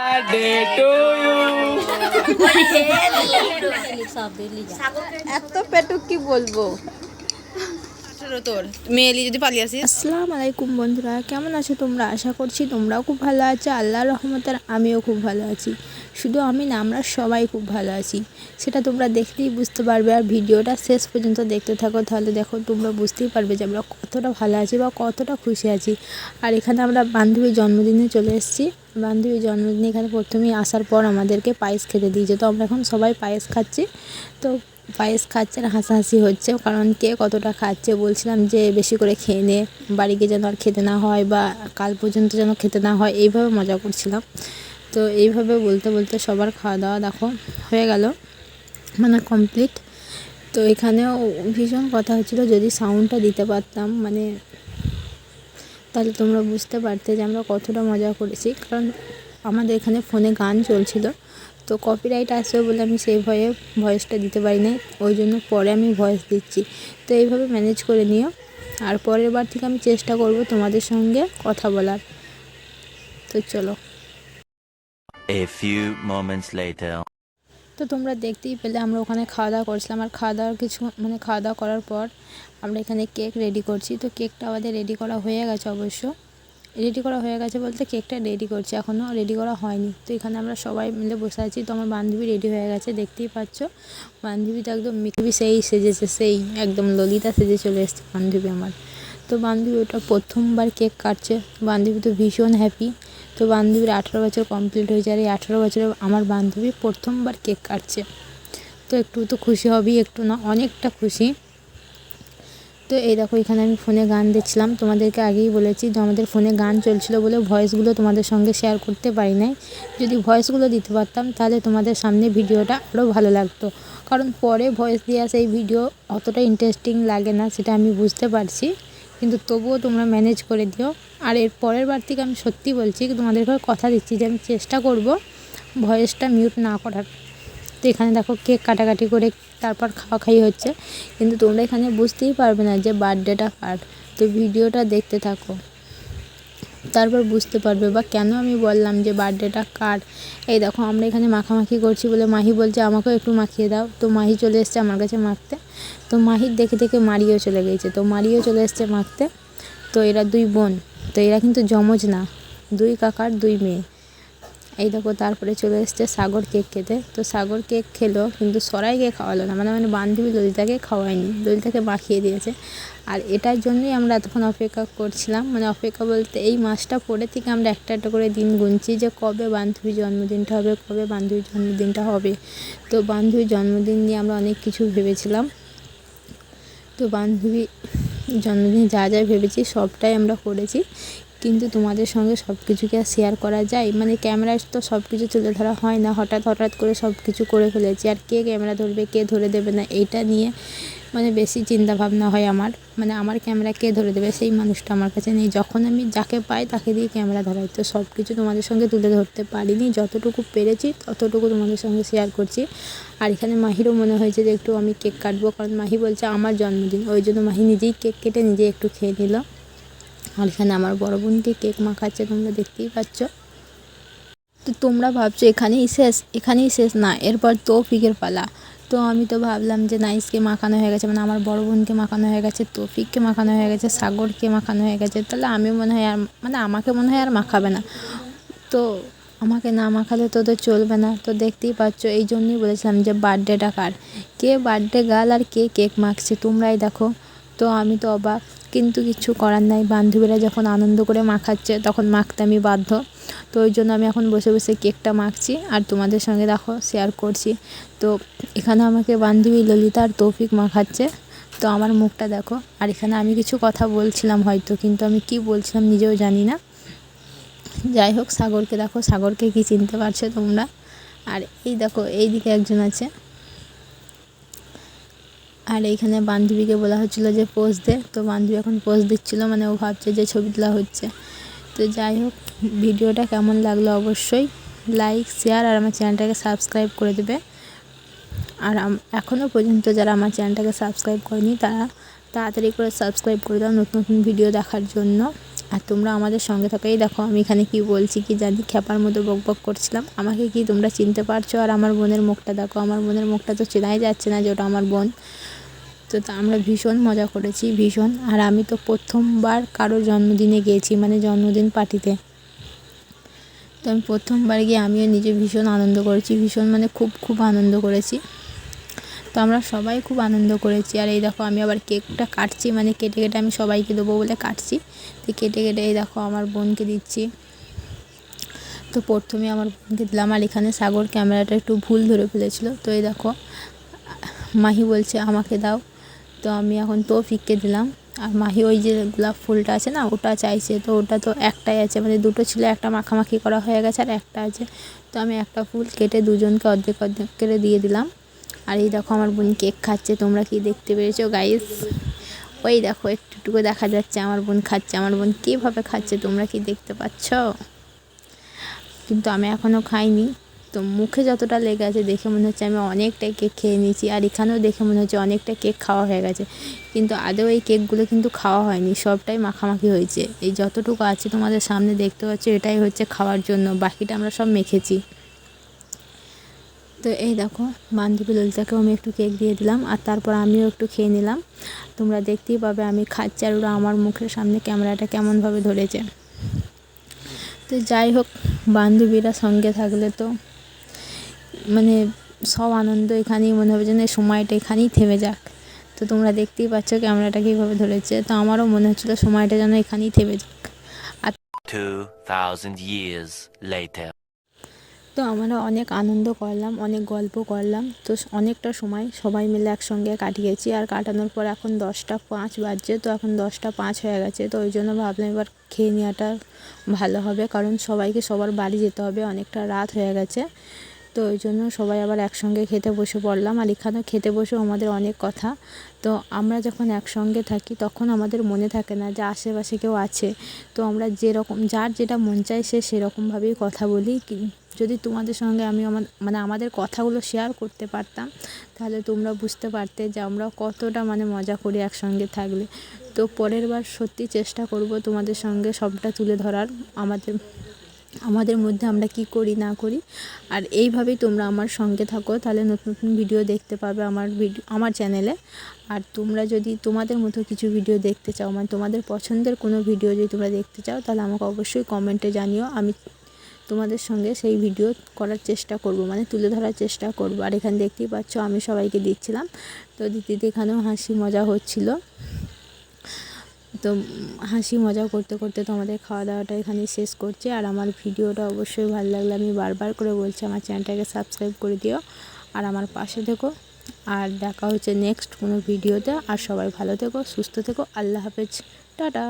birthday to you. এত পেটুক কি বলব? তোর। মেয়েলি যদি পালিয়ে আসিস। আসসালামু আলাইকুম বন্ধুরা কেমন আছো তোমরা? আশা করছি তোমরাও খুব ভালো আছো। আল্লাহ রহমতের আমিও খুব ভালো আছি। শুধু আমি না, আমরা সবাই খুব ভালো আছি। সেটা তোমরা দেখলেই বুঝতে পারবে। আর ভিডিওটা শেষ পর্যন্ত দেখতে থাকো, তাহলে দেখো তোমরা বুঝতেই পারবে যে আমরা কতটা ভালো আছি বা কতটা খুশি আছি। আর এখানে আমরা বান্ধবীর জন্মদিনে চলে এসেছি। বান্ধবীর জন্মদিনে এখানে প্রথমেই আসার পর আমাদেরকে পায়েস খেতে দিয়েছে। তো আমরা এখন সবাই পায়েস খাচ্ছি। তো পায়েস খাচ্ছে আর হাসাহাসি হচ্ছে। কারণ কে কতটা খাচ্ছে বলছিলাম যে বেশি করে খেয়ে নে, বাড়ি গিয়ে যেন আর খেতে না হয় বা কাল পর্যন্ত যেন খেতে না হয়, এইভাবে মজা করছিলাম। তো এইভাবে বলতে বলতে সবার খাওয়া দাওয়া দেখো হয়ে গেল মানে কমপ্লিট তো এখানেও ভীষণ কথা হচ্ছিল যদি সাউন্ডটা দিতে পারতাম মানে তাহলে তোমরা বুঝতে পারতে যে আমরা কতটা মজা করেছি, কারণ আমাদের এখানে ফোনে গান চলছিল। তো কপিরাইট আসবে বলে আমি সেই ভয়ে ভয়েসটা দিতে পারি নাই, ওই জন্য পরে আমি ভয়েস দিচ্ছি। তো এইভাবে ম্যানেজ করে নিও, আর পরের বার থেকে আমি চেষ্টা করব তোমাদের সঙ্গে কথা বলার। তো চলো। A few moments later. তো তোমরা দেখতেই পেলে, আমরা ওখানে খাওয়া দাওয়া করছিলাম। আর খাওয়া দাওয়ার কিছু মানে খাওয়া দাওয়া করার পর আমরা এখানে কেক রেডি করছি। তো কেকটা আমাদের রেডি করা হয়ে গেছে অবশ্য। রেডি করা হয়ে গেছে বলতে কেকটা রেডি করছি। এখনও রেডি করা হয়নি। তো এখানে আমরা সবাই মিলে বসে আছি। তো আমার বান্ধবী রেডি হয়ে গেছে, দেখতেই পাচ্ছ। বান্ধবী তো একদম মিকবি সেই সেজেছে, সেই একদম ললিতা সেজে চলে এসছে, বান্ধবী আমার। তো বান্ধবী ওটা প্রথমবার কেক কাটছে। বান্ধবী তো ভীষণ হ্যাপি তো বান্ধবীর আঠেরো বছর কমপ্লিট হয়ে যায় এই আঠেরো বছরে আমার বান্ধবী প্রথমবার কেক কাটছে। তো একটু তো খুশি হবেই, একটু না, অনেকটা খুশি। তো এই দেখো, এখানে আমি ফোনে গান দেখছিলাম। তোমাদেরকে আগেই বলেছি যে আমাদের ফোনে গান চলছিল বলে ভয়েসগুলো তোমাদের সঙ্গে শেয়ার করতে পারি নাই। যদি ভয়েসগুলো দিতে পারতাম, তাহলে তোমাদের সামনে ভিডিওটা আরও ভালো লাগতো। কারণ পরে ভয়েস দেওয়া সেই ভিডিও অতটা ইন্টারেস্টিং লাগে না, সেটা আমি বুঝতে পারছি। কিন্তু তবুও তোমরা ম্যানেজ করে দিও। আর এর পরের বার থেকে আমি সত্যি বলছি তোমাদেরকে কথা দিচ্ছি যে আমি চেষ্টা করব ভয়েসটা মিউট না করার। তো এখানে দেখো কেক কাটাকাটি করে তারপর খাওয়া খাই হচ্ছে। কিন্তু তোমরা এখানে বুঝতেই পারবে না যে বার্থডেটা কার। তো ভিডিওটা দেখতে থাকো। তারপর বুঝতে পারবে বা কেন আমি বললাম যে বার্থডেটা কার? এই দেখো, আমরা এখানে মাখামাখি করছি বলে মাহি বলছে, আমাকেও একটু মাখিয়ে দাও। তো মাহি চলে এসছে আমার কাছে মাখতে। তো মাহির দেখে দেখে মারিও চলে গেছে। তো মারিও চলে এসছে মাখতে। তো এরা দুই বোন। তো এরা কিন্তু জমজ না। দুই কাকার দুই মেয়ে। এই দেখো, তারপরে চলে এসছে সাগর কেক খেতে। তো সাগর কেক খেলো, কিন্তু সরাইকে খাওয়ালো না। মানে মানে বান্ধবী ললিতাকে খাওয়ায়নি, ললিতাকে মাখিয়ে দিয়েছে। আর এটার জন্যই আমরা এতক্ষণ অপেক্ষা করছিলাম। মানে অপেক্ষা বলতে এই মাসটা পরে থেকে আমরা একটা একটা করে দিন গুনছি যে কবে বান্ধবীর জন্মদিনটা হবে, কবে বান্ধবীর জন্মদিনটা হবে। তো বান্ধবীর জন্মদিন নিয়ে আমরা অনেক কিছু ভেবেছিলাম। তো বান্ধবী জন্মদিনে যা যা ভেবেছি সবটাই আমরা করেছি। কিন্তু তোমাদের সঙ্গে সব কিছুকে আর শেয়ার করা যায়? মানে ক্যামেরায় তো সব কিছু তুলে ধরা হয় না। হঠাৎ হঠাৎ করে সব কিছু করে ফেলেছি। আর কে ক্যামেরা ধরবে, কে ধরে দেবে না, এইটা নিয়ে মানে বেশি চিন্তা ভাবনা হয় আমার। মানে আমার ক্যামেরা কে ধরে দেবে, সেই মানুষটা আমার কাছে নেই। যখন আমি যাকে পাই তাকে দিয়ে ক্যামেরা ধরাই। তো সব কিছু তোমাদের সঙ্গে তুলে ধরতে পারিনি। যতটুকু পেরেছি, ততটুকু তোমাদের সঙ্গে শেয়ার করছি। আর এখানে মাহিরও মনে হয়েছে যে একটু আমি কেক কাটবো। কারণ মাহি বলছে আমার জন্মদিন। ওই জন্য মাহি নিজেই কেক কেটে নিজে একটু খেয়ে নিল। আর এখানে আমার বড় বোনকে কেক মাখাচ্ছে, তোমরা দেখতেই পাচ্ছ। তো তোমরা ভাবছ এখানেই শেষ এখানেই শেষ না, এরপর তৌফিকের পালা। তো আমি তো ভাবলাম যে নাইসকে মাখানো হয়ে গেছে মানে আমার বড় বোনকে মাখানো হয়ে গেছে, তৌফিককে মাখানো হয়ে গেছে, সাগরকে মাখানো হয়ে গেছে, তাহলে আমি মনে হয় আর মানে আমাকে মনে হয় আর মাখাবে না। তো আমাকে না মাখালে তো তো চলবে না, তো দেখতেই পাচ্ছ, এই জন্যই বলেছিলাম যে বার্থডেটা কার? কে বার্থডে গার্ল আর কে কেক মাখছে, তোমরাই দেখো। তো আমি তো অবাক। কিন্তু কিছু করার নাই। বান্ধবীরা যখন আনন্দ করে মাখাচ্ছে, তখন মাখতে আমি বাধ্য। তো ওই জন্য আমি এখন বসে বসে কেকটা মাখছি আর তোমাদের সঙ্গে দেখো শেয়ার করছি। তো এখানে আমাকে বান্ধবী ললিতা আর তৌফিক মাখাচ্ছে। তো আমার মুখটা দেখো। আর এখানে আমি কিছু কথা বলছিলাম হয়তো, কিন্তু আমি কি বলছিলাম নিজেও জানি না। যাই হোক, সাগরকে দেখো। সাগরকে কি চিনতে পারছ তোমরা? আর এই দেখো এই দিকে একজন আছে। আর এইখানে বান্ধবীকে বলা হচ্ছিল যে পোজ দে। তো বান্ধবী এখন পোজ দিচ্ছিল মানে ও ভাবছে যে ছবি তোলা হচ্ছে। তো যাই হোক, ভিডিওটা কেমন লাগল অবশ্যই লাইক শেয়ার আর আমার চ্যানেলটাকে সাবস্ক্রাইব করে দেবে। আর এখনও পর্যন্ত যারা আমার চ্যানেলটাকে সাবস্ক্রাইব করেনি, তারা তাড়াতাড়ি করে সাবস্ক্রাইব করে দাও নতুন নতুন ভিডিও দেখার জন্য। আর তোমরা আমাদের সঙ্গে থাকো এই দেখো, আমি এখানে কি বলছি, কি জানি খ্যাপার মতো বক বক করছিলাম। আমাকে কি তোমরা চিনতে পারছ? আর আমার বোনের মুখটা দেখো, আমার বোনের মুখটা তো চেনাই যাচ্ছে না যে ওটা আমার বোন। তো আমরা ভীষণ মজা করেছি, ভীষণ। আর আমি তো প্রথমবার কারোর জন্মদিনে গিয়েছি মানে জন্মদিন পার্টিতে। তো আমি প্রথমবার গিয়ে আমিও নিজে ভীষণ আনন্দ করেছি, ভীষণ মানে খুব খুব আনন্দ করেছি। তো আমরা সবাই খুব আনন্দ করেছি। আর এই দেখো আমি আবার কেকটা কাটছি মানে কেটে কেটে আমি সবাইকে দেবো বলে কাটছি। তো কেটে কেটে এই দেখো আমার বোনকে দিচ্ছি। তো প্রথমে আমার বোনকে দিলাম, আর এখানে সাগর ক্যামেরাটা একটু ভুল ধরে ফেলেছিল। তো এই দেখো, মাহি বলছে আমাকে দাও। তো আমি এখন তৌফিককে দিলাম। আর মাহি ওই যে গোলাপ ফুলটা আছে না, ওটা চাইছে। তো ওটা তো একটাই আছে মানে দুটো ছিল, একটা মাখামাখি করা হয়ে গেছে আর একটা আছে। তো আমি একটা ফুল কেটে দুজনকে অর্ধেক অর্ধেক করে দিয়ে দিলাম। আর এই দেখো আমার বোন কেক খাচ্ছে, তোমরা কি দেখতে পেরেছ গাইস ওই দেখো, একটুটুকু দেখা যাচ্ছে, আমার বোন খাচ্ছে। আমার বোন কীভাবে খাচ্ছে, তোমরা কি দেখতে পাচ্ছ? কিন্তু আমি এখনও খাইনি। তো মুখে যতটা লেগে আছে দেখে মনে হচ্ছে আমি অনেকটা কেক খেয়ে নিয়েছি, আর এখানেও দেখে মনে হচ্ছে অনেকটা কেক খাওয়া হয়ে গেছে। কিন্তু আদৌ এই কেকগুলো কিন্তু খাওয়া হয়নি, সবটাই মাখামাখি হয়েছে। এই যতটুকু আছে তোমাদের সামনে দেখতে পাচ্ছ, এটাই হচ্ছে খাওয়ার জন্য, বাকিটা আমরা সব মেখেছি। তো এই দেখো, বান্ধবী ললিতাকেও আমি একটু কেক দিয়ে দিলাম, আর তারপর আমিও একটু খেয়ে নিলাম। তোমরা দেখতেই পাবে আমি খাচ্ছি, আর ওরা আমার মুখের সামনে ক্যামেরাটা কেমনভাবে ধরেছে। তো যাই হোক, বান্ধবীরা সঙ্গে থাকলে তো মানে সব আনন্দ এখানেই মনে হবে যেন এই সময়টা এখানেই থেমে যাক। তো তোমরা দেখতেই পাচ্ছ ক্যামেরাটা কীভাবে ধরেছে। তো আমারও মনে হচ্ছিল সময়টা যেন এখানেই থেমে যাক। 2,000 years later. তো আমরা অনেক আনন্দ করলাম অনেক গল্প করলাম। তো অনেকটা সময় সবাই মিলে একসঙ্গে কাটিয়েছি। আর কাটানোর পর এখন দশটা পাঁচ বাজছে তো এখন দশটা পাঁচ হয়ে গেছে। তো ওই জন্য ভাবলাম এবার খেয়ে নেওয়াটা ভালো হবে। কারণ সবাইকে সবার বাড়ি যেতে হবে। অনেকটা রাত হয়ে গেছে। তো ওই জন্য সবাই আবার একসঙ্গে খেতে বসে পড়লাম। আর এখানেও খেতে বসেও আমাদের অনেক কথা। তো আমরা যখন একসঙ্গে থাকি, তখন আমাদের মনে থাকে না যে আশেপাশে কেউ আছে। তো আমরা যেরকম, যার যেটা মন চায় সে সেরকমভাবেই কথা বলি। যদি তোমাদের সঙ্গে আমি আমার মানে আমাদের কথাগুলো শেয়ার করতে পারতাম, তাহলে তোমরা বুঝতে পারতে যে আমরা কতটা মানে মজা করি একসঙ্গে থাকলে। তো পরের বার সত্যি চেষ্টা করব তোমাদের সঙ্গে সবটা তুলে ধরার। আমাদের আমাদের মধ্যে আমরা কি করি, না করি। আর এইভাবেই তোমরা আমার সঙ্গে থাকো, তাহলে নতুন নতুন ভিডিও দেখতে পাবে আমার ভিডিও আমার চ্যানেলে আর তোমরা যদি তোমাদের মতো কিছু ভিডিও দেখতে চাও মানে তোমাদের পছন্দের কোনো ভিডিও যদি তোমরা দেখতে চাও, তাহলে আমাকে অবশ্যই কমেন্টে জানিও। আমি তোমাদের সঙ্গে সেই ভিডিও করার চেষ্টা করব মানে তুলে ধরার চেষ্টা করব। আর এখানে দেখতেই পাচ্ছ, আমি সবাইকে দিচ্ছিলাম। তো দিদিতে এখানেও হাসি মজা হচ্ছিল। তো হাসি মজা করতে করতে তো আমাদের খাওয়া দাওয়াটা এখানে শেষ করছি। আর আমার ভিডিওটা অবশ্যই ভালো লাগলে আমি বারবার করে বলছি, আমার চ্যানেলটাকে সাবস্ক্রাইব করে দিও আর আমার পাশে থেকো। আর দেখা হচ্ছে নেক্সট কোনো ভিডিওতে। আর সবাই ভালো থেকো, সুস্থ থেকো। আল্লাহ হাফেজ। টাটা।